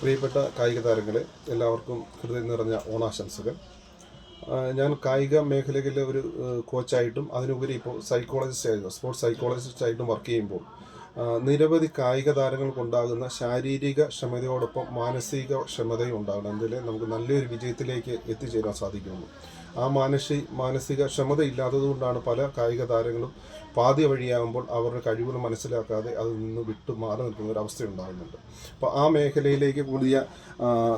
പ്രിയപ്പെട്ട കായിക താരങ്ങളെ എല്ലാവർക്കും ഹൃദയം നിറഞ്ഞ ഓണാശംസകൾ. ഞാൻ കായിക മേഖലയിലെ ഒരു കോച്ചായിട്ടും അതിനുപരി ഇപ്പോൾ സൈക്കോളജിസ്റ്റ് ആയിരുന്നു സ്പോർട്സ് സൈക്കോളജിസ്റ്റ് ആയിട്ടും വർക്ക് ചെയ്യുമ്പോൾ നിരവധി കായിക താരങ്ങൾക്കുണ്ടാകുന്ന ശാരീരിക ക്ഷമതയോടൊപ്പം മാനസിക ക്ഷമതയും ഉണ്ടാകണം അതിൽ നമുക്ക് നല്ലൊരു വിജയത്തിലേക്ക് എത്തിച്ചേരാൻ സാധിക്കുള്ളൂ ആ മാനസി മാനസിക ക്ഷമത ഇല്ലാത്തതുകൊണ്ടാണ് പല കായിക താരങ്ങളും പാതി വഴിയാകുമ്പോൾ അവരുടെ കഴിവുകൾ മനസ്സിലാക്കാതെ അതിൽ നിന്ന് വിട്ടു മാറി നിൽക്കുന്ന ഒരു അവസ്ഥ ഉണ്ടാകുന്നുണ്ട്. അപ്പോൾ ആ മേഖലയിലേക്ക് കൂടിയ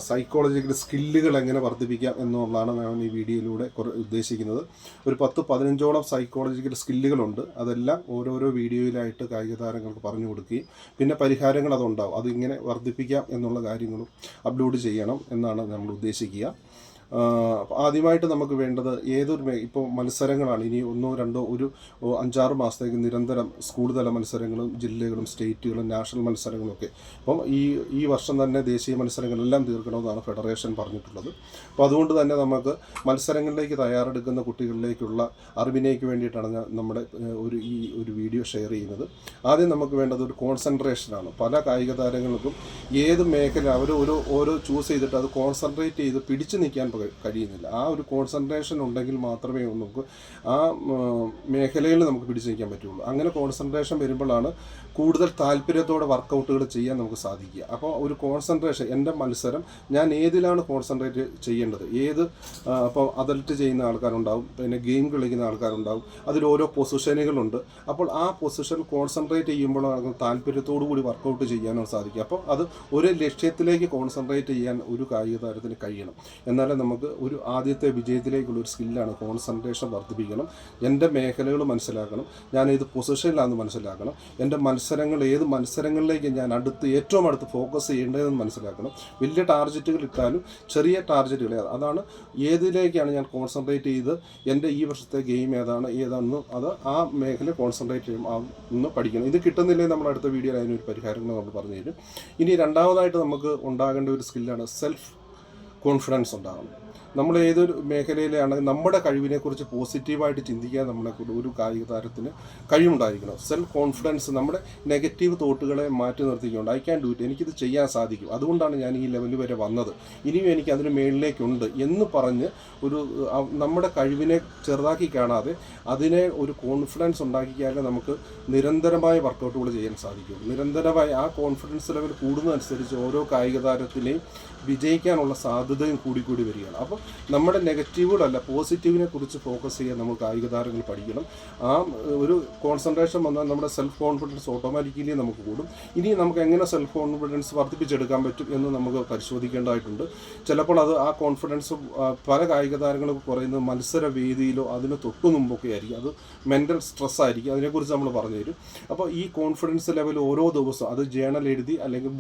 സൈക്കോളജിക്കൽ സ്കില്ലുകൾ എങ്ങനെ വർദ്ധിപ്പിക്കാം എന്നുള്ളതാണ് ഞാൻ ഈ വീഡിയോയിലൂടെ ഉദ്ദേശിക്കുന്നത്. ഒരു പത്ത് പതിനഞ്ചോളം സൈക്കോളജിക്കൽ സ്കില്ലുകളുണ്ട് അതെല്ലാം ഓരോരോ വീഡിയോയിലായിട്ട് കായിക താരങ്ങൾക്ക് പറഞ്ഞു കൊടുക്കുകയും പിന്നെ പരിഹാരങ്ങൾ അതുണ്ടാവും. അതിങ്ങനെ വർദ്ധിപ്പിക്കാം എന്നുള്ള കാര്യങ്ങളും അപ്ലോഡ് ചെയ്യണം എന്നാണ് നമ്മൾ ഉദ്ദേശിക്കുക. ആദ്യമായിട്ട് നമുക്ക് വേണ്ടത് ഏതൊരു മേ ഇപ്പോൾ മത്സരങ്ങളാണ്. ഇനി ഒന്നോ രണ്ടോ ഒരു അഞ്ചാറ് മാസത്തേക്ക് നിരന്തരം സ്കൂൾ തല മത്സരങ്ങളും ജില്ലകളും സ്റ്റേറ്റുകളും നാഷണൽ മത്സരങ്ങളും ഒക്കെ. അപ്പം ഈ ഈ വർഷം തന്നെ ദേശീയ മത്സരങ്ങളെല്ലാം തീർക്കണമെന്നാണ് ഫെഡറേഷൻ പറഞ്ഞിട്ടുള്ളത്. അപ്പോൾ അതുകൊണ്ട് തന്നെ നമുക്ക് മത്സരങ്ങളിലേക്ക് തയ്യാറെടുക്കുന്ന കുട്ടികളിലേക്കുള്ള അറിവിനേക്ക് വേണ്ടിയിട്ടാണ് നമ്മുടെ ഒരു ഈ ഒരു വീഡിയോ ഷെയർ ചെയ്യുന്നത്. ആദ്യം നമുക്ക് വേണ്ടത് ഒരു കോൺസെൻട്രേഷനാണ് പല കായിക താരങ്ങൾക്കും ഏത് മേഖല അവർ ഓരോ ചൂസ് ചെയ്തിട്ട് അത് കോൺസെൻട്രേറ്റ് ചെയ്ത് പിടിച്ചു നിൽക്കാൻ കഴിയുന്നില്ല. ആ ഒരു കോൺസെൻട്രേഷൻ ഉണ്ടെങ്കിൽ മാത്രമേ നമുക്ക് ആ മേഖലയിൽ നമുക്ക് പിടിച്ചു നിൽക്കാൻ പറ്റുള്ളൂ. അങ്ങനെ കോൺസെൻട്രേഷൻ വരുമ്പോഴാണ് കൂടുതൽ താല്പര്യത്തോടെ വർക്കൗട്ടുകൾ ചെയ്യാൻ നമുക്ക് സാധിക്കുക. അപ്പോൾ ഒരു കോൺസെൻട്രേഷൻ എന്റെ മത്സരം ഞാൻ ഏതിലാണ് കോൺസെൻട്രേറ്റ് ചെയ്യേണ്ടത്? ഏത് അപ്പോൾ അഡൽട്ട് ചെയ്യുന്ന ആൾക്കാരുണ്ടാവും പിന്നെ ഗെയിം കളിക്കുന്ന ആൾക്കാരുണ്ടാവും അതിൽ ഓരോ പൊസിഷനുകളുണ്ട് അപ്പോൾ ആ പൊസിഷൻ കോൺസെൻട്രേറ്റ് ചെയ്യുമ്പോഴാണ് താല്പര്യത്തോടു കൂടി വർക്കൗട്ട് ചെയ്യാനോ സാധിക്കുക. അപ്പോൾ അത് ഒരു ലക്ഷ്യത്തിലേക്ക് കോൺസെൻട്രേറ്റ് ചെയ്യാൻ ഒരു കായിക താരത്തിന് കഴിയണം. എന്നാലേ നമുക്ക് ഒരു ആദ്യത്തെ വിജയത്തിലേക്കുള്ള ഒരു സ്കില്ലാണ് കോൺസെൻട്രേഷൻ വർദ്ധിപ്പിക്കണം. എന്റെ മേഖലകൾ മനസ്സിലാക്കണം. ഞാൻ ഏത് പൊസിഷനിലാണെന്ന് മനസ്സിലാക്കണം. എന്റെ മത്സരങ്ങൾ ഏത് മത്സരങ്ങളിലേക്ക് ഞാൻ അടുത്ത് ഏറ്റവും അടുത്ത് ഫോക്കസ് ചെയ്യേണ്ടതെന്ന് മനസ്സിലാക്കണം. വലിയ ടാർഗറ്റുകൾ ഇട്ടാലും ചെറിയ ടാർഗറ്റുകൾ അതാണ് ഏതിലേക്കാണ് ഞാൻ കോൺസെൻട്രേറ്റ് ചെയ്ത് എന്റെ ഈ വർഷത്തെ ഗെയിം ഏതാണ് ഏതാണെന്ന് അത് ആ മേഖല കോൺസെൻട്രേറ്റ് ചെയ്യും ഒന്ന് പഠിക്കണം. ഇത് കിട്ടുന്നില്ലേ നമ്മൾ അടുത്ത വീഡിയോയിൽ അതിനൊരു പരിഹാരങ്ങൾ നമ്മൾ പറഞ്ഞു തരും ഇനി രണ്ടാമതായിട്ട് നമുക്ക് ഉണ്ടാകേണ്ട ഒരു സ്കില്ലാണ് സെൽഫ് കോൺഫിഡൻസ് ഉണ്ടാകണം നമ്മൾ ഏതൊരു മേഖലയിലാണെങ്കിൽ നമ്മുടെ കഴിവിനെക്കുറിച്ച് പോസിറ്റീവായിട്ട് ചിന്തിക്കാൻ നമ്മളെ ഒരു കായിക താരത്തിന് കഴിവുണ്ടായിരിക്കണം. സെൽഫ് കോൺഫിഡൻസ് നമ്മുടെ നെഗറ്റീവ് തോട്ടുകളെ മാറ്റി നിർത്തിക്കൊണ്ട് ഐ ക്യാൻ ഡു ഇറ്റ് എനിക്കിത് ചെയ്യാൻ സാധിക്കും. അതുകൊണ്ടാണ് ഞാൻ ഈ ലെവലിൽ വരെ വന്നത്. ഇനിയും എനിക്ക് അതിന് മേളിലേക്കുണ്ട് എന്ന് പറഞ്ഞ് ഒരു നമ്മുടെ കഴിവിനെ ചെറുതാക്കി കാണാതെ അതിനെ ഒരു കോൺഫിഡൻസ് ഉണ്ടാക്കിയാലേ നമുക്ക് നിരന്തരമായ വർക്കൗട്ടുകൾ ചെയ്യാൻ സാധിക്കും. നിരന്തരമായി ആ കോൺഫിഡൻസ് ലെവൽ കൂടുന്നതനുസരിച്ച് ഓരോ കായിക താരത്തിനെയും വിജയിക്കാനുള്ള സാധ്യതയും കൂടിക്കൂടി വരികയാണ്. അപ്പോൾ നമ്മുടെ നെഗറ്റീവുകളല്ല പോസിറ്റീവിനെ കുറിച്ച് ഫോക്കസ് ചെയ്യാൻ നമ്മൾ കായിക താരങ്ങൾ പഠിക്കണം. ആ ഒരു കോൺസെൻട്രേഷൻ വന്നാൽ നമ്മുടെ സെൽഫ് കോൺഫിഡൻസ് ഓട്ടോമാറ്റിക്കലി നമുക്ക് കൂടും. ഇനി നമുക്ക് എങ്ങനെ സെൽഫ് കോൺഫിഡൻസ് വർദ്ധിപ്പിച്ചെടുക്കാൻ പറ്റും എന്ന് നമുക്ക് പരിശോധിക്കേണ്ടതായിട്ടുണ്ട്. ചിലപ്പോൾ അത് ആ കോൺഫിഡൻസ് പല കായിക താരങ്ങളും കുറയുന്നത് മത്സര വേദിയിലോ അതിന് തൊട്ടു മുമ്പൊക്കെ ആയിരിക്കും. അത് മെന്റൽ സ്ട്രെസ് ആയിരിക്കും. അതിനെക്കുറിച്ച് നമ്മൾ പറഞ്ഞു തരും അപ്പോൾ ഈ കോൺഫിഡൻസ് ലെവൽ ഓരോ ദിവസവും അത് ജേണൽ എഴുതി അല്ലെങ്കിൽ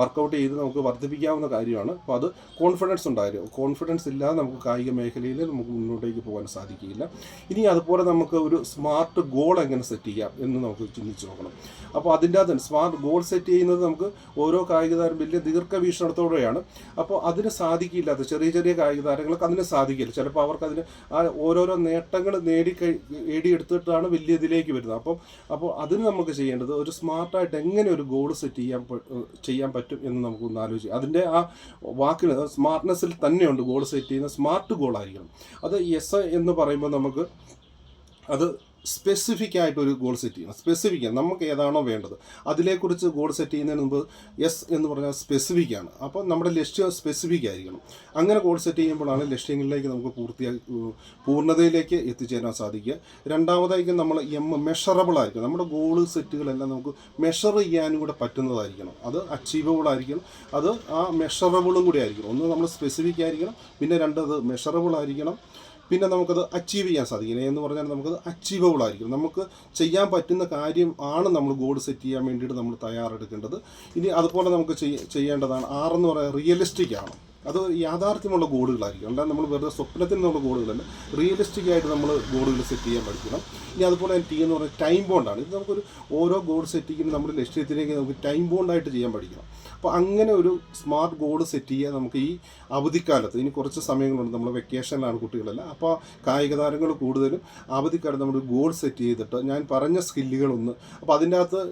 വർക്കൗട്ട് ചെയ്ത് നമുക്ക് വർദ്ധിപ്പിക്കാവുന്ന കാര്യമാണ്. അപ്പോൾ അത് കോൺഫിഡൻസ് ഉണ്ടായിരുന്നു കോൺഫിഡൻസ് ഇല്ലാതെ നമുക്ക് കായിക മേഖലയിൽ നമുക്ക് മുന്നോട്ടേക്ക് പോകാൻ സാധിക്കില്ല ഇനി അതുപോലെ നമുക്ക് ഒരു സ്മാർട്ട് ഗോൾ എങ്ങനെ സെറ്റ് ചെയ്യാം എന്ന് നമുക്ക് ചിന്തിച്ച് നോക്കണം. അപ്പോൾ അതിന്റെ അകത്ത് സ്മാർട്ട് ഗോൾ സെറ്റ് ചെയ്യുന്നത് നമുക്ക് ഓരോ കായിക താരം വലിയ ദീർഘവീക്ഷണത്തോടെയാണ്. അപ്പോൾ അതിന് സാധിക്കില്ലാത്ത ചെറിയ ചെറിയ കായിക താരങ്ങൾക്ക് അതിന് സാധിക്കില്ല. ചിലപ്പോൾ അവർക്ക് അതിന് ആ ഓരോരോ നേട്ടങ്ങൾ നേടി നേടിയെടുത്തിട്ടാണ് വലിയ ഇതിലേക്ക് വരുന്നത്. അപ്പം അപ്പോൾ അതിന് നമുക്ക് ചെയ്യേണ്ടത് ഒരു സ്മാർട്ടായിട്ട് എങ്ങനെ ഒരു ഗോൾ സെറ്റ് ചെയ്യാൻ ചെയ്യാൻ പറ്റും എന്ന് നമുക്കൊന്ന് ആലോചിക്കാം. അതിന്റെ ആ വാക്കിന് സ്മാർട്ട്നെസ്സിൽ തന്നെയുണ്ട് ഗോൾ സെറ്റ് ചെയ്യുന്ന സ്മാർട്ട് ഗോൾ ആയിരിക്കണം അത് എസ് എന്ന് പറയുമ്പോൾ നമുക്ക് അത് സ്പെസിഫിക് ആയിട്ട് ഒരു ഗോൾ സെറ്റ് ചെയ്യണം സ്പെസിഫിക് നമുക്ക് ഏതാണോ വേണ്ടത്. അതിനെക്കുറിച്ച് ഗോൾ സെറ്റ് ചെയ്യുന്നതിന് മുമ്പ് എസ് എന്ന് പറഞ്ഞാൽ സ്പെസിഫിക് ആണ്. അപ്പോൾ നമ്മുടെ ലക്ഷ്യം സ്പെസിഫിക് ആയിരിക്കണം. അങ്ങനെ ഗോൾ സെറ്റ് ചെയ്യുമ്പോഴാണ് ലക്ഷ്യങ്ങളിലേക്ക് നമുക്ക് പൂർത്തിയാക്കി പൂർണതയിലേക്ക് എത്തിച്ചേരാൻ സാധിക്കുക. രണ്ടാമതായിരിക്കും നമ്മൾ എം മെഷറബിൾ ആയിരിക്കും നമ്മുടെ ഗോൾ സെറ്റുകളെല്ലാം നമുക്ക് മെഷർ ചെയ്യാനും കൂടെ പറ്റുന്നതായിരിക്കണം. അത് അച്ചീവബിൾ ആയിരിക്കണം. അത് ആ മെഷറബിളും കൂടി ആയിരിക്കണം. ഒന്ന് നമ്മൾ സ്പെസിഫിക് ആയിരിക്കണം. പിന്നെ രണ്ടത് മെഷറബിൾ ആയിരിക്കണം. പിന്നെ നമുക്കത് അച്ചീവ് ചെയ്യാൻ സാധിക്കില്ല. എന്ന് പറഞ്ഞാൽ നമുക്കത് അച്ചീവബിൾ ആയിരിക്കും നമുക്ക് ചെയ്യാൻ പറ്റുന്ന കാര്യം ആണ് നമ്മൾ ഗോൾ സെറ്റ് ചെയ്യാൻ വേണ്ടിയിട്ട് നമ്മൾ തയ്യാറെടുക്കേണ്ടത്. ഇനി അതുപോലെ നമുക്ക് ചെയ്യ- ചെയ്യേണ്ടതാണ് ആറെന്ന് പറയുന്നത് റിയലിസ്റ്റിക് ആണ്. അത് യാഥാർത്ഥ്യമുള്ള ഗോളുകളായിരിക്കും. അല്ലാതെ നമ്മൾ വെറുതെ സ്വപ്നത്തിൽ നിന്നുള്ള ഗോളുകളല്ല. റിയലിസ്റ്റിക് ആയിട്ട് നമ്മൾ ഗോളുകൾ സെറ്റ് ചെയ്യാൻ പഠിക്കണം. ഇനി അതുപോലെ ടി എന്ന് പറഞ്ഞാൽ ടൈം ബോണ്ടാണ് ഇത് നമുക്കൊരു ഓരോ ഗോൾ സെറ്റിങ്ങിനും നമ്മുടെ ലക്ഷ്യത്തിലേക്ക് നമുക്ക് ടൈം ബോണ്ടായിട്ട് ചെയ്യാൻ പഠിക്കണം. അപ്പോൾ അങ്ങനെ ഒരു സ്മാർട്ട് ഗോൾ സെറ്റ് ചെയ്യാൻ നമുക്ക് ഈ അവധിക്കാലത്ത് ഇനി കുറച്ച് സമയങ്ങളുണ്ട്. നമ്മൾ വെക്കേഷനിലാണ് കുട്ടികളല്ല. അപ്പോൾ കായിക താരങ്ങൾ കൂടുതലും അവധിക്കാലത്ത് നമ്മൾ ഗോൾ സെറ്റ് ചെയ്തിട്ട് ഞാൻ പറഞ്ഞ സ്കില്ലുകളൊന്ന് അപ്പോൾ അതിന്റെ അകത്ത്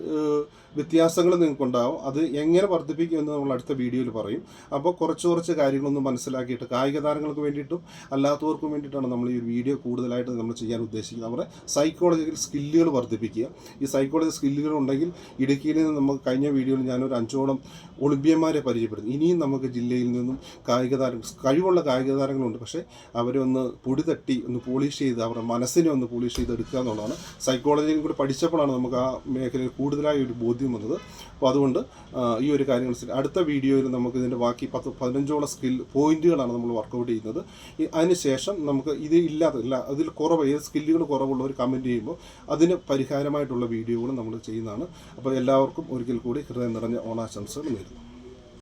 വ്യത്യാസങ്ങൾ നിങ്ങൾക്കുണ്ടാവും. അത് എങ്ങനെ വർദ്ധിപ്പിക്കുമെന്ന് നമ്മൾ അടുത്ത വീഡിയോയിൽ പറയും. അപ്പോൾ കുറച്ച് കുറച്ച് കാര്യങ്ങളൊന്നും മനസ്സിലാക്കിയിട്ട് കായിക താരങ്ങൾക്ക് വേണ്ടിയിട്ടും അല്ലാത്തവർക്കും വേണ്ടിയിട്ടാണ് നമ്മൾ ഈ വീഡിയോ കൂടുതലായിട്ട് നമ്മൾ ചെയ്യാൻ ഉദ്ദേശിക്കുന്നത്. നമ്മുടെ സൈക്കോളജിക്കൽ സ്കില്ലുകൾ വർദ്ധിപ്പിക്കുക. ഈ സൈക്കോളജി സ്കില്ലുകൾ ഉണ്ടെങ്കിൽ ഇടുക്കിയിൽ നിന്ന് നമുക്ക് കഴിഞ്ഞ വീഡിയോയിൽ ഞാനൊരു അഞ്ചോളം ഒളിമ്പ്യന്മാരെ പരിചയപ്പെടുന്നു ഇനിയും നമുക്ക് ജില്ലയിൽ നിന്നും കായിക താരങ്ങൾ കഴിവുള്ള കായിക താരങ്ങളുണ്ട് പക്ഷേ അവരെ ഒന്ന് പൊടി തട്ടി ഒന്ന് പോളിഷ് ചെയ്ത് അവരുടെ മനസ്സിനെ ഒന്ന് പോളിഷ് ചെയ്ത് എടുക്കുക എന്നുള്ളതാണ്. സൈക്കോളജിയും കൂടി പഠിച്ചപ്പോഴാണ് നമുക്ക് ആ മേഖലയിൽ കൂടുതലായി ഒരു ബോധ്യം വന്നത് അപ്പോൾ അതുകൊണ്ട് ഈ ഒരു കാര്യങ്ങൾ അടുത്ത വീഡിയോയിൽ നമുക്ക് ഇതിന്റെ ബാക്കി പത്ത് പതിനഞ്ചോളം സ്കിൽ പോയിന്റുകളാണ് നമ്മൾ വർക്കൗട്ട് ചെയ്യുന്നത്. അതിനുശേഷം നമുക്ക് ഇത് ഇല്ലാതെ ഇല്ല അതിൽ കുറവ് ഏത് സ്കില്ലുകൾ കുറവുള്ളവർ കമന്റ് ചെയ്യുമ്പോൾ അതിന് പരിഹാരമായിട്ടുള്ള വീഡിയോകളും നമ്മൾ ചെയ്യുന്നതാണ്. അപ്പോൾ എല്ലാവർക്കും ഒരിക്കൽ കൂടി ഹൃദയം നിറഞ്ഞ ഓണാശംസകൾ നേരുന്നു.